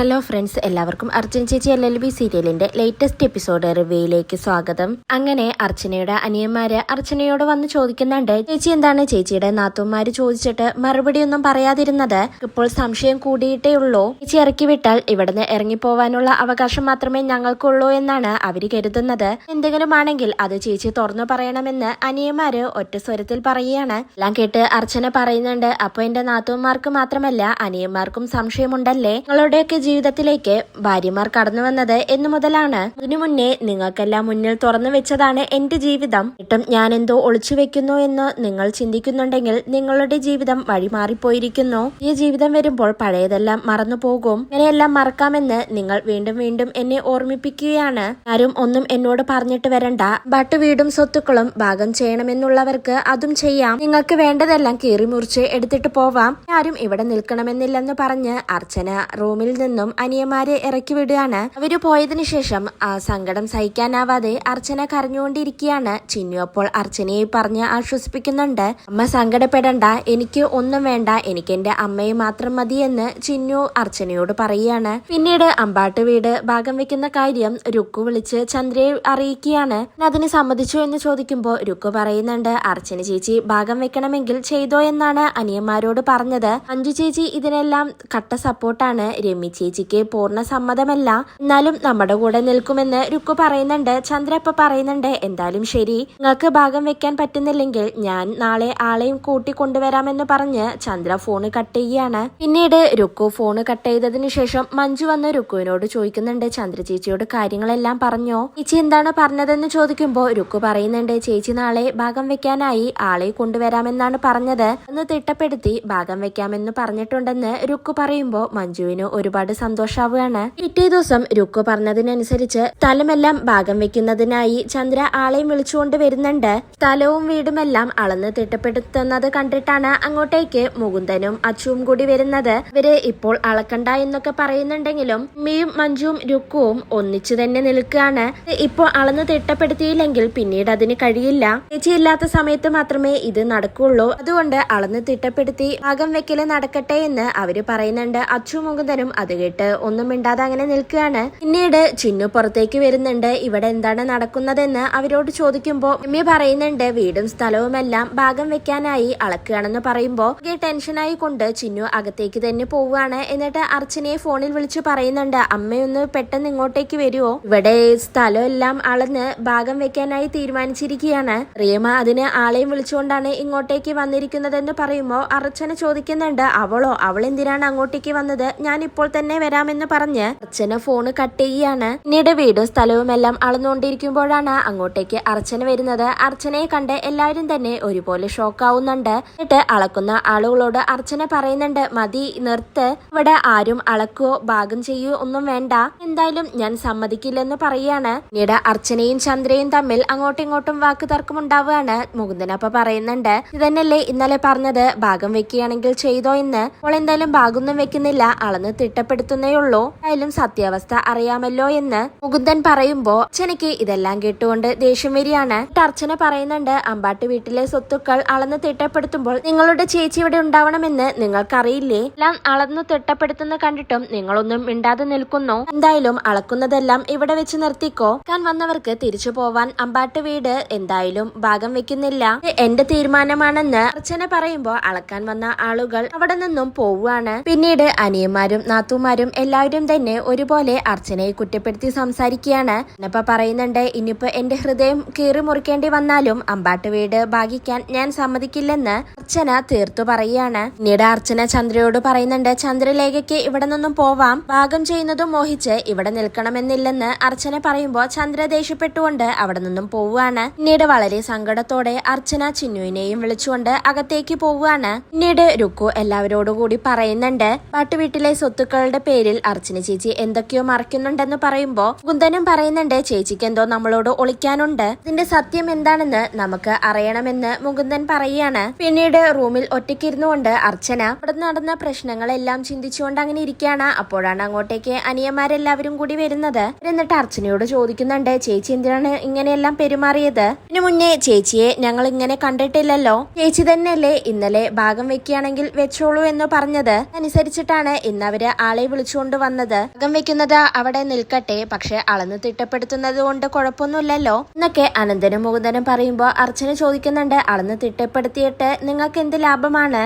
Hello friends എല്ലാവർക്കും അർച്ചന ചേച്ചി L L B സീരിയലിന്റെ ലേറ്റസ്റ്റ് എപ്പിസോഡ് റിവ്യൂയിലേക്ക് സ്വാഗതം. അങ്ങനെ അർച്ചനയുടെ അനിയന്മാര് അർച്ചനയോട് വന്ന് ചോദിക്കുന്നുണ്ട് ചേച്ചി എന്താണ് ചേച്ചിയുടെ നാത്തുമാര് ചോദിച്ചിട്ട് മറുപടി ഒന്നും പറയാതിരുന്നത്? ഇപ്പോൾ സംശയം കൂടിയിട്ടേ ഉള്ളൂ. ചേച്ചി ഇറക്കി വിട്ടാൽ ഇവിടുന്ന് ഇറങ്ങിപ്പോവാനുള്ള അവകാശം മാത്രമേ ഞങ്ങൾക്കുള്ളൂ എന്നാണ് അവർ കരുതുന്നത്. എന്തെങ്കിലും ആണെങ്കിൽ അത് ചേച്ചി തുറന്നു പറയണമെന്ന് അനിയന്മാര് ഒറ്റ സ്വരത്തിൽ പറയുകയാണ്. എല്ലാം കേട്ട് അർച്ചന പറയുന്നുണ്ട് അപ്പൊ എന്റെ നാത്തുമാർക്ക് മാത്രമല്ല അനിയന്മാർക്കും സംശയമുണ്ടല്ലേ? നിങ്ങളുടെയൊക്കെ ജീവിതത്തിലേക്ക് ഭാര്യമാർ കടന്നു വന്നത് എന്നു മുതലാണ്. അതിനു മുന്നേ നിങ്ങൾക്കെല്ലാം മുന്നിൽ തുറന്നു വെച്ചതാണ് എന്റെ ജീവിതം. എന്നിട്ടും ഞാൻ എന്തോ ഒളിച്ചു വെക്കുന്നു എന്ന് നിങ്ങൾ ചിന്തിക്കുന്നുണ്ടെങ്കിൽ നിങ്ങളുടെ ജീവിതം വഴിമാറിപ്പോയിരിക്കുന്നു. ഈ ജീവിതം വരുമ്പോൾ പഴയതെല്ലാം മറന്നു പോകും. ഇങ്ങനെയെല്ലാം മറക്കാമെന്ന് നിങ്ങൾ വീണ്ടും വീണ്ടും എന്നെ ഓർമ്മിപ്പിക്കുകയാണ്. ആരും ഒന്നും എന്നോട് പറഞ്ഞിട്ട് വരണ്ട. ബട്ട് വീടും സ്വത്തുക്കളും ഭാഗം ചെയ്യണമെന്നുള്ളവർക്ക് അതും ചെയ്യാം. നിങ്ങൾക്ക് വേണ്ടതെല്ലാം കീറി മുറിച്ച് എടുത്തിട്ട് പോവാം. ആരും ഇവിടെ നിൽക്കണമെന്നില്ലെന്ന് പറഞ്ഞ് അർച്ചന റൂമിൽ നിന്നും അനിയന്മാരെ ഇറക്കി വിടുകയാണ്. അവർ പോയതിനു ശേഷം ആ സങ്കടം സഹിക്കാനാവാതെ അർച്ചന കരഞ്ഞുകൊണ്ടിരിക്കുകയാണ്. ചിന്നു അപ്പോൾ അർച്ചനയെ പറഞ്ഞ് ആശ്വസിപ്പിക്കുന്നുണ്ട്. അമ്മ സങ്കടപ്പെടണ്ട. എനിക്ക് ഒന്നും വേണ്ട. എനിക്ക് എന്റെ അമ്മയെ മാത്രം മതിയെന്ന് ചിന്നു അർച്ചനയോട് പറയുകയാണ്. പിന്നീട് അമ്പാട്ട് വീട് ഭാഗം വെക്കുന്ന കാര്യം രുക്കു വിളിച്ച് ചന്ദ്രയെ അറിയിക്കുകയാണ്. അതിന് സമ്മതിച്ചു എന്ന് ചോദിക്കുമ്പോൾ രുക്കു പറയുന്നുണ്ട് അർച്ചന ചേച്ചി ഭാഗം വെക്കണമെങ്കിൽ ചെയ്തോ എന്നാണ് അനിയന്മാരോട് പറഞ്ഞത്. അഞ്ജു ചേച്ചി ഇതിനെല്ലാം കട്ട സപ്പോർട്ടാണ് രമി ചേച്ചിക്ക് പൂർണ സമ്മതമല്ല. എന്നാലും നമ്മുടെ കൂടെ നിൽക്കുമെന്ന് രുക്കു പറയുന്നുണ്ട്. ചന്ദ്ര ഇപ്പൊ പറയുന്നുണ്ട് എന്തായാലും ശരി. നിങ്ങൾക്ക് ഭാഗം വെക്കാൻ പറ്റുന്നില്ലെങ്കിൽ ഞാൻ നാളെ ആളെയും കൂട്ടി കൊണ്ടുവരാമെന്ന് പറഞ്ഞ് ചന്ദ്ര ഫോണ് കട്ട് ചെയ്യുകയാണ് പിന്നീട് രുക്കു ഫോണ് കട്ട് ചെയ്തതിനു ശേഷം മഞ്ജു വന്ന് രുക്കുവിനോട് ചോദിക്കുന്നുണ്ട്. ചന്ദ്ര ചേച്ചിയോട് കാര്യങ്ങളെല്ലാം പറഞ്ഞോ? ചേച്ചി എന്താണ് പറഞ്ഞതെന്ന് ചോദിക്കുമ്പോൾ രുക്കു പറയുന്നുണ്ട് ചേച്ചി നാളെ ഭാഗം വെക്കാനായി ആളെ കൊണ്ടുവരാമെന്നാണ് പറഞ്ഞത്. എന്ന് തിട്ടപ്പെടുത്തി ഭാഗം വെക്കാമെന്ന് പറഞ്ഞിട്ടുണ്ടെന്ന് രുക്കു പറയുമ്പോൾ മഞ്ജുവിന് ഒരുപാട് സന്തോഷാവുകയാണ്. പിറ്റേ ദിവസം രുക്കു പറഞ്ഞതിനനുസരിച്ച് സ്ഥലമെല്ലാം ഭാഗം വെക്കുന്നതിനായി ചന്ദ്ര ആളെയും വിളിച്ചുകൊണ്ട് വരുന്നുണ്ട്. സ്ഥലവും വീടുമെല്ലാം അളന്ന് തിട്ടപ്പെടുത്തുന്നത് കണ്ടിട്ടാണ് അങ്ങോട്ടേക്ക് മുകുന്ദനും അച്ചുവും കൂടി വരുന്നത്. ഇവർ ഇപ്പോൾ അളക്കണ്ട എന്നൊക്കെ പറയുന്നുണ്ടെങ്കിലും മീയും മഞ്ജുവും രുക്കുവും ഒന്നിച്ചു തന്നെ നിൽക്കുകയാണ്. ഇപ്പോൾ അളന്ന് തിട്ടപ്പെടുത്തിയില്ലെങ്കിൽ പിന്നീട് അതിന് കഴിയില്ല. ചേച്ചി ഇല്ലാത്ത സമയത്ത് മാത്രമേ ഇത് നടക്കുള്ളൂ. അതുകൊണ്ട് അളന്ന് തിട്ടപ്പെടുത്തി ഭാഗം വെക്കൽ നടക്കട്ടെ എന്ന് അവർ പറയുന്നുണ്ട്. അച്ചു മുകുന്ദനും അത് കേട്ട് ഒന്നും മിണ്ടാതെ അങ്ങനെ നിൽക്കുകയാണ്. പിന്നീട് ചിന്നു പുറത്തേക്ക് വരുന്നുണ്ട്. ഇവിടെ എന്താണ് നടക്കുന്നതെന്ന് അവരോട് ചോദിക്കുമ്പോൾ എമ്മി പറയുന്നുണ്ട് വീടും സ്ഥലവുമെല്ലാം ഭാഗം വെക്കാനായി അളക്കുകയാണെന്ന് പറയുമ്പോ ആകെ ടെൻഷനായി കൊണ്ട് ചിന്നു അകത്തേക്ക് തന്നെ പോവുകയാണ്. എന്നിട്ട് അർച്ചനയെ ഫോണിൽ വിളിച്ച് പറയുന്നുണ്ട് അമ്മയൊന്ന് പെട്ടെന്ന് ഇങ്ങോട്ടേക്ക് വരുമോ ഇവിടെ സ്ഥലം എല്ലാം അളന്ന് ഭാഗം വെക്കാനായി തീരുമാനിച്ചിരിക്കുകയാണ്. റിയമ അതിന് ആളെയും വിളിച്ചുകൊണ്ടാണ് ഇങ്ങോട്ടേക്ക് വന്നിരിക്കുന്നതെന്ന് പറയുമ്പോൾ അർച്ചന ചോദിക്കുന്നുണ്ട് അവളോ? അവൾ എന്തിനാണ് അങ്ങോട്ടേക്ക് വന്നത്? ഞാൻ ഇപ്പോൾ തന്നെ വരാമെന്ന് പറഞ്ഞ് അർച്ചന ഫോണ് കട്ട് ചെയ്യാണ് പിന്നീട് വീടും സ്ഥലവും എല്ലാം അളന്നുകൊണ്ടിരിക്കുമ്പോഴാണ് അങ്ങോട്ടേക്ക് അർച്ചന വരുന്നത്. അർച്ചനയെ കണ്ട് എല്ലാവരും തന്നെ ഒരുപോലെ ഷോക്കാവുന്നുണ്ട് എന്നിട്ട് അളക്കുന്ന ആളുകളോട് അർച്ചന പറയുന്നുണ്ട് മതി നിർത്ത്. ഇവിടെ ആരും അളക്കുകയോ ഭാഗം ചെയ്യുകയോ ഒന്നും വേണ്ട. എന്തായാലും ഞാൻ സമ്മതിക്കില്ലെന്ന് പറയാണ് പിന്നീട് അർച്ചനയും ചന്ദ്രയും തമ്മിൽ അങ്ങോട്ടും ഇങ്ങോട്ടും വാക്ക് തർക്കം ഉണ്ടാവുകയാണ് മുകുന്ദനപ്പ പറയുന്നുണ്ട് ഇതന്നല്ലേ ഇന്നലെ പറഞ്ഞത്? ഭാഗം വെക്കുകയാണെങ്കിൽ ചെയ്തോ എന്ന്. അപ്പോൾ എന്തായാലും ഭാഗമൊന്നും വെക്കുന്നില്ല. അളന്ന് തിട്ടപ്പെടുത്തുന്നേ ഉള്ളൂ എന്തായാലും സത്യാവസ്ഥ അറിയാമല്ലോ എന്ന് മുകുന്ദൻ പറയുമ്പോ അച്ഛനക്ക് ഇതെല്ലാം കേട്ടുകൊണ്ട് ദേഷ്യം വരികയാണ്. അർച്ചന പറയുന്നുണ്ട് അമ്പാട്ട് വീട്ടിലെ സ്വത്തുക്കൾ അളന്ന് തിട്ടപ്പെടുത്തുമ്പോൾ നിങ്ങളുടെ ചേച്ചി ഇവിടെ ഉണ്ടാവണമെന്ന് നിങ്ങൾക്കറിയില്ലേ? എല്ലാം അളന്നു തിട്ടപ്പെടുത്തുന്ന കണ്ടിട്ടും നിങ്ങളൊന്നും മിണ്ടാതെ നിൽക്കുന്നു. എന്തായാലും അളക്കുന്നതെല്ലാം ഇവിടെ വെച്ച് നിർത്തിക്കോ. ഞാൻ വന്നവർക്ക് തിരിച്ചു പോവാൻ അമ്പാട്ട് വീട് എന്തായാലും ഭാഗം വെക്കുന്നില്ല. എന്റെ തീരുമാനമാണെന്ന് അർച്ചന പറയുമ്പോ അളക്കാൻ വന്ന ആളുകൾ അവിടെ നിന്നും പോവുകയാണ്. പിന്നീട് അനിയന്മാരും നാത്തുമാരും എല്ലാവരും തന്നെ ഒരുപോലെ അർച്ചനയെ കുറ്റപ്പെടുത്തി സംസാരിക്കുകയാണ്. എന്നപ്പ പറയുന്നുണ്ട് ഇനിയിപ്പോ എന്റെ ഹൃദയം കീറി മുറിക്കേണ്ടി വന്നാലും അമ്പാട്ട് വീട് ഭാഗിക്കാൻ ഞാൻ സമ്മതിക്കില്ലെന്ന് അർച്ചന തീർത്തു പറയുകയാണ്. പിന്നീട് അർച്ചന ചന്ദ്രയോട് പറയുന്നുണ്ട് ചന്ദ്രലേഖയ്ക്ക് ഇവിടെ നിന്നും പോവാം. ഭാഗം ചെയ്യുന്നതും മോഹിച്ച് ഇവിടെ നിൽക്കണമെന്നില്ലെന്ന് അർച്ചന പറയുമ്പോൾ ചന്ദ്ര ദേഷ്യപ്പെട്ടുകൊണ്ട് അവിടെ നിന്നും പോവുകയാണ്. പിന്നീട് വളരെ സങ്കടത്തോടെ അർച്ചന ചിന്നുവിനെയും വിളിച്ചുകൊണ്ട് അകത്തേക്ക് പോവുകയാണ്. പിന്നീട് രുക്കു എല്ലാവരോടുകൂടി പറയുന്നുണ്ട് പാട്ടുവീട്ടിലെ സ്വത്തുക്കളുടെ പേരിൽ അർച്ചന ചേച്ചി എന്തൊക്കെയോ മറിക്കുന്നുണ്ടെന്ന് പറയുമ്പോ കുന്ദനും പറയുന്നുണ്ട് ചേച്ചിക്ക് എന്തോ നമ്മളോട് ഒളിക്കാനുണ്ട്. ഇതിന്റെ സത്യം എന്താണെന്ന് നമുക്ക് അറിയണമെന്ന് മുകുന്ദൻ പറയുകയാണ് പിന്നീട് റൂമിൽ ഒറ്റയ്ക്കിരുന്നുകൊണ്ട് അർച്ചന അവിടെ നടന്ന പ്രശ്നങ്ങളെല്ലാം ചിന്തിച്ചുകൊണ്ട് അങ്ങനെ ഇരിക്കുകയാണ്. അപ്പോഴാണ് അങ്ങോട്ടേക്ക് അനിയന്മാരെല്ലാവരും കൂടി വരുന്നത്. എന്നിട്ട് അർച്ചനയോട് ചോദിക്കുന്നുണ്ട് ചേച്ചി എന്തിനാണ് ഇങ്ങനെയെല്ലാം പെരുമാറിയത്? ഇതിനു മുന്നേ ചേച്ചിയെ ഞങ്ങൾ ഇങ്ങനെ കണ്ടിട്ടില്ലല്ലോ. ചേച്ചി തന്നെയല്ലേ ഇന്നലെ ഭാഗം വെക്കുകയാണെങ്കിൽ വെച്ചോളൂ എന്ന് പറഞ്ഞത്. അനുസരിച്ചിട്ടാണ് ഇന്ന് അവർ ആളെ വിളിച്ചുകൊണ്ട് വന്നത്. അകം വെക്കുന്നത് അവിടെ നിൽക്കട്ടെ പക്ഷെ അളന്ന് തിട്ടപ്പെടുത്തുന്നത് കൊണ്ട് കുഴപ്പമൊന്നുമില്ലല്ലോ. എന്നൊക്കെ അനന്തനും മുകുന്ദനും പറയുമ്പോ അർച്ചന ചോദിക്കുന്നുണ്ട് അളന്ന് തിട്ടപ്പെടുത്തിയിട്ട് നിങ്ങൾക്ക് എന്ത് ലാഭമാണ്?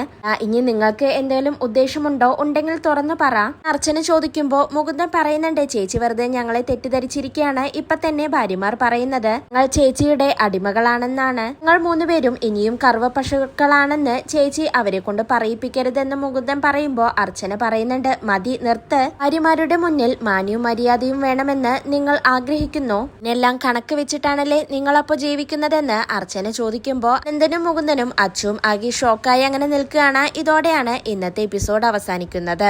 ഇനി നിങ്ങൾക്ക് എന്തെങ്കിലും ഉദ്ദേശമുണ്ടോ? ഉണ്ടെങ്കിൽ തുറന്നു പറ. അർച്ചന ചോദിക്കുമ്പോ മുകുന്ദൻ പറയുന്നുണ്ട് ചേച്ചി വെറുതെ ഞങ്ങളെ തെറ്റിദ്ധരിച്ചിരിക്കുകയാണ് ഇപ്പൊ തന്നെ ഭാര്യമാർ പറയുന്നത്. നിങ്ങൾ ചേച്ചിയുടെ അടിമകളാണെന്നാണ്. നിങ്ങൾ മൂന്നുപേരും ഇനിയും കർവ പശുക്കളാണെന്ന് ചേച്ചി അവരെ കൊണ്ട് പറയിപ്പിക്കരുതെന്ന് മുകുന്ദൻ പറയുമ്പോ അർച്ചന പറയുന്നുണ്ട് മതി നിർത്ത് ഭാര്യമാരുടെ മുന്നിൽ മാന്യവും മര്യാദയും വേണമെന്ന് നിങ്ങൾ ആഗ്രഹിക്കുന്നു. എല്ലാം കണക്ക് വെച്ചിട്ടാണല്ലേ നിങ്ങളപ്പോ ജീവിക്കുന്നതെന്ന് അർച്ചന ചോദിക്കുമ്പോ നന്ദനും മുകുന്ദനും അച്ചുവും ആകെ ഷോക്കായി അങ്ങനെ നിൽക്കുകയാണ്. ഇതോടെയാണ് ഇന്നത്തെ എപ്പിസോഡ് അവസാനിക്കുന്നത്.